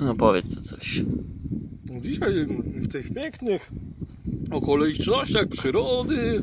No powiedz co coś. Dzisiaj w tych pięknych okolicznościach przyrody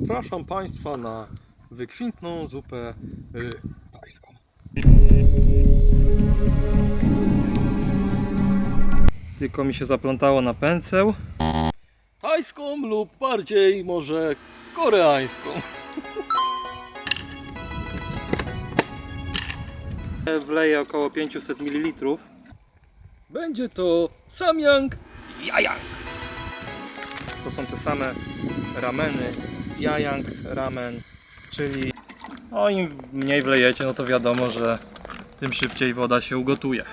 zapraszam Państwa na wykwintną zupę y, tajską. Tylko mi się zaplątało na pędzeł. Tajską lub bardziej może koreańską. Wleję około 500 ml. Będzie to samyang jajang. To są te same rameny. Jajang, ramen, czyli no im mniej wlejecie, no to wiadomo, że tym szybciej woda się ugotuje.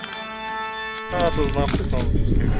A to znawcy są wszystkiego.